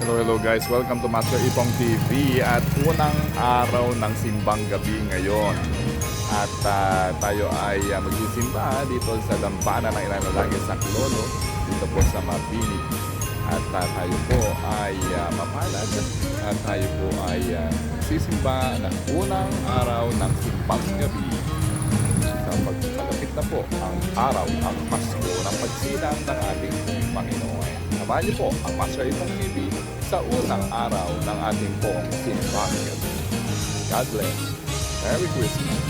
Hello, hello guys. Welcome to Master Ipong TV at unang araw ng simbang gabi ngayon. At ah, tayo ay uh, magsisimba dito sa Dampana ng Ilanalangin sa Klolo dito po sa Mabini. At ah, tayo po ay uh, mapalad at tayo po ay ah, sisimba ng unang araw ng simbang gabi kapag malapit na po ang araw ng Pasko ng pagsilang ng ating Panginoon. Samahan niyo po ang Master Itong TV sa unang araw ng ating pong simbang gabi. God bless. Merry Christmas.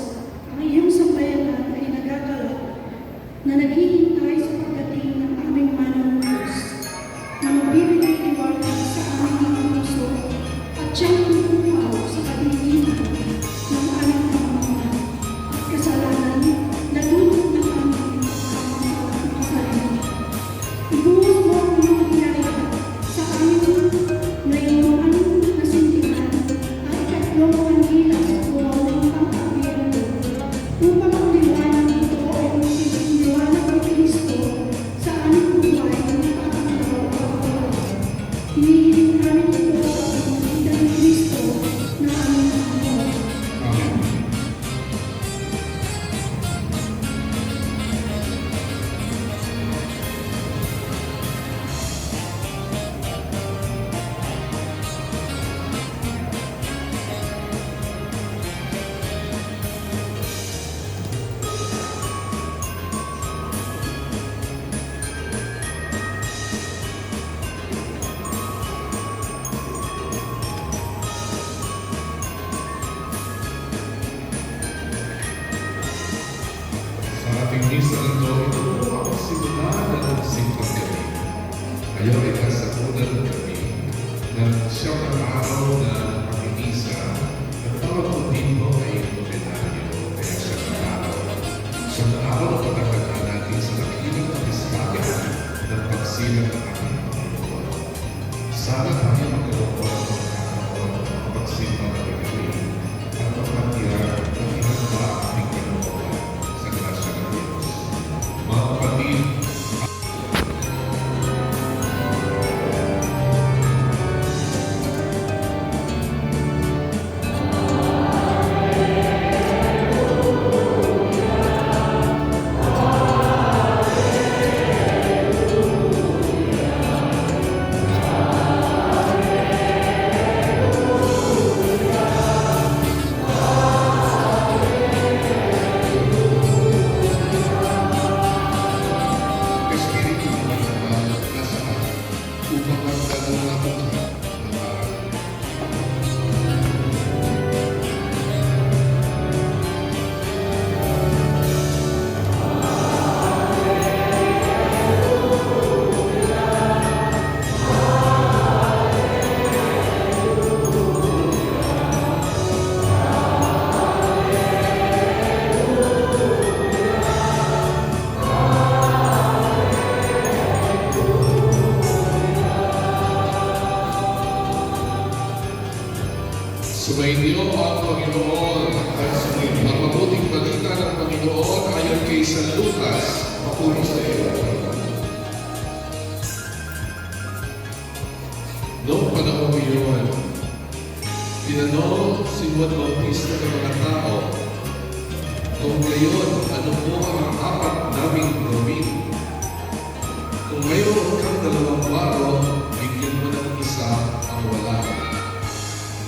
na kasagunan gabi ng siyam na araw na pag-inisa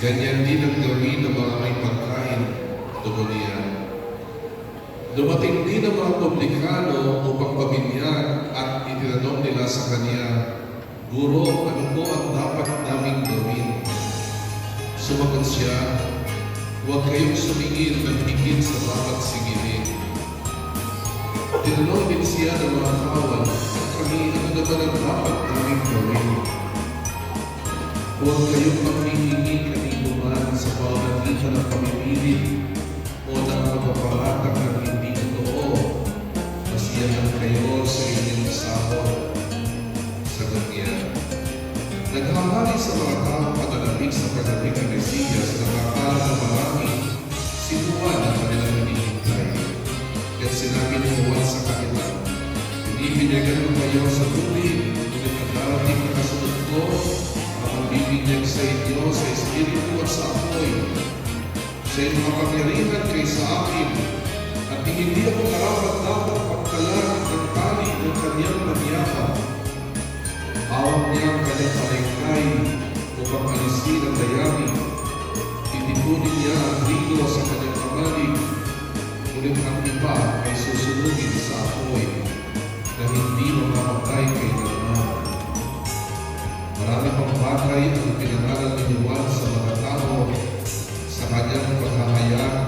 Ganyan din ang gawin ng mga may pagkain, niya. Dumating din ang mga publikano upang pabinyan at itinanong nila sa kanya, Guro, ano po ang dapat naming gawin? Sumagot siya, Huwag kayong sumingil ng higit sa dapat singilin. Tinanong din siya ng mga kawan, kami, ano naman ang dapat naming gawin? Huwag kayong maghihingi kanino sa pamamagitan ng pamimilit o ng pagpapalatag ng hindi totoo. Masiyahan kayo sa inyong sahod. Sagot niya, Naghamali sa mga taong patanapik sa pagdating ng Mesiyas na nakakala ng marami si Juan ang kanilang hinihintay. At sinabi ni Juan sa kanila, Binibinyagan ko kayo sa tubig, sa apoy. Siya ay makapangyarihan kay sa akin, at hindi ako karapat dapat pagkalan ng tali ng kanyang nagyakap. Hawak niya ang kanyang palengkay upang alisin ang dayami. Titipunin niya ang trigo sa kanyang kamalig, ngunit ang iba ay susunugin sa apoy na hindi mamamatay kay naman. Marami pang bagay ang pinangalan ni Juan sa mga tao sa kanyang paghahayag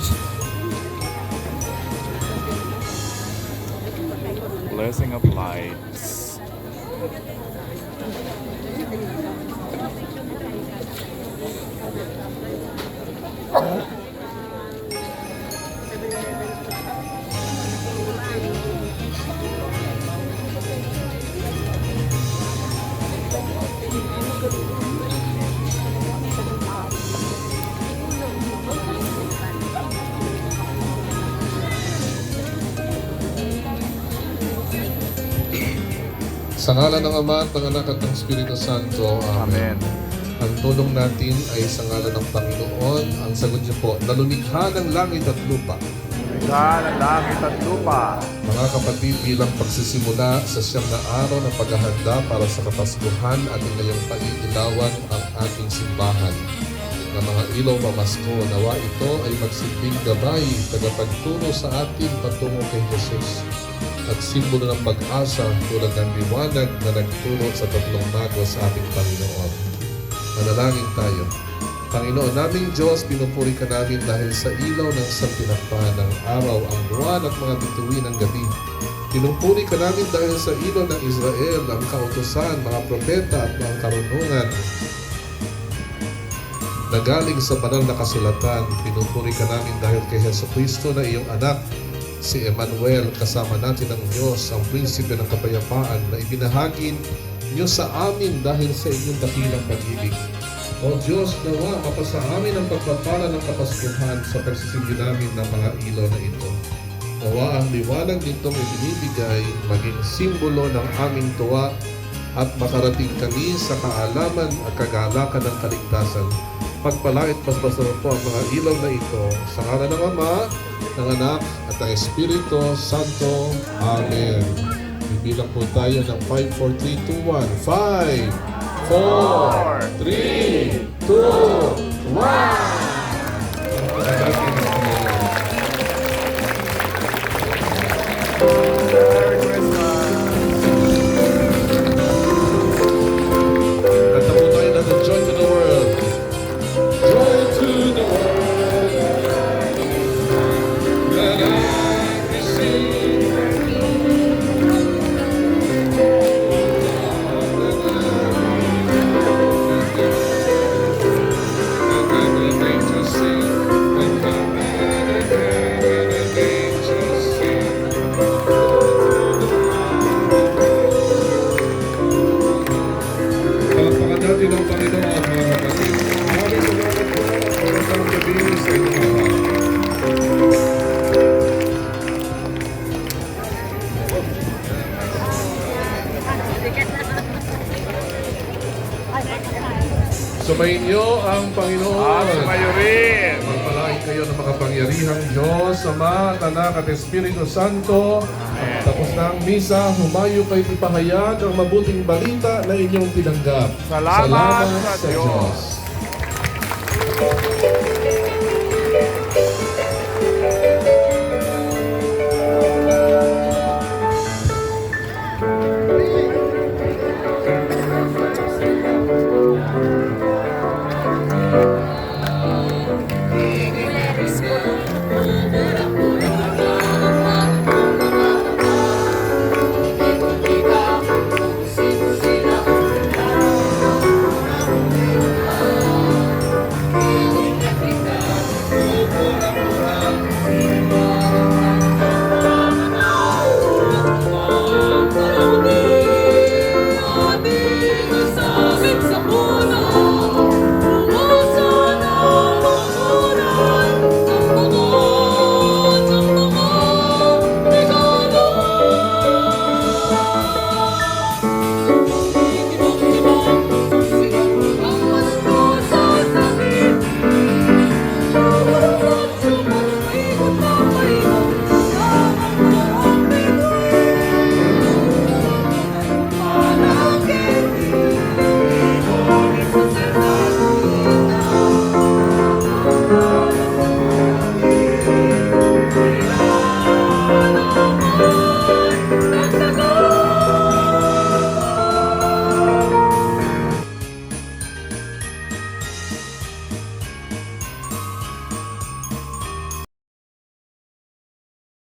Peace. Sa ngalan ng Ama at ng Anak at ng Espiritu Santo. Amen. Amen. Ang tulong natin ay sa ngalan ng Panginoon. Ang sagot niyo po, nalumikha ng langit at lupa. Ika ng langit at lupa. Mga kapatid, bilang pagsisimula sa siyam na araw na paghahanda para sa Kapaskuhan, ating ngayong paiilawan ang ating simbahan. Ng mga ilaw mamasko, nawa ito ay magsilbing gabay, tagapagturo sa atin patungo kay Jesus. At simbolo ng pag-asa tulad ng liwanag na nagturo sa tatlong mago sa ating Panginoon. Manalangin tayo. Panginoon naming Diyos, pinupuri ka namin dahil sa ilaw ng isang ng araw, ang buwan at mga bituin ng gabi. Pinupuri ka namin dahil sa ilaw ng Israel, ang kautosan, mga propeta at mga karunungan na galing sa banal na kasulatan. Pinupuri ka namin dahil kay Heso Kristo na iyong anak, si Emmanuel, kasama natin ang Diyos, ang prinsipe ng kapayapaan na ibinahagin niyo sa amin dahil sa inyong dakilang pag-ibig. O Diyos, nawa mapasa amin ang pagpapala ng kapaskuhan sa pagsisimbi namin ng mga ilaw na ito. Nawa ang liwanag nitong ibinibigay maging simbolo ng aming tuwa at makarating kami sa kaalaman at kagalakan ng kaligtasan. Pagpalait paspasan po ang mga ilaw na ito sa ngalan ng Ama, ng Anak at ng Espiritu Santo. Amen. Bibilang po tayo ng 5, 4, 3, 2, 1. 5, 4, 3, 2, 1. Sumayin niyo ang At Panginoon. sumayo rin. Magpalain kayo ng makapangyarihang Diyos, Ama, at Anak at Espiritu Santo. Tapos na ang misa, humayo kayo ipahayag ang mabuting balita na inyong tinanggap. Salamat sa Diyos. Diyos.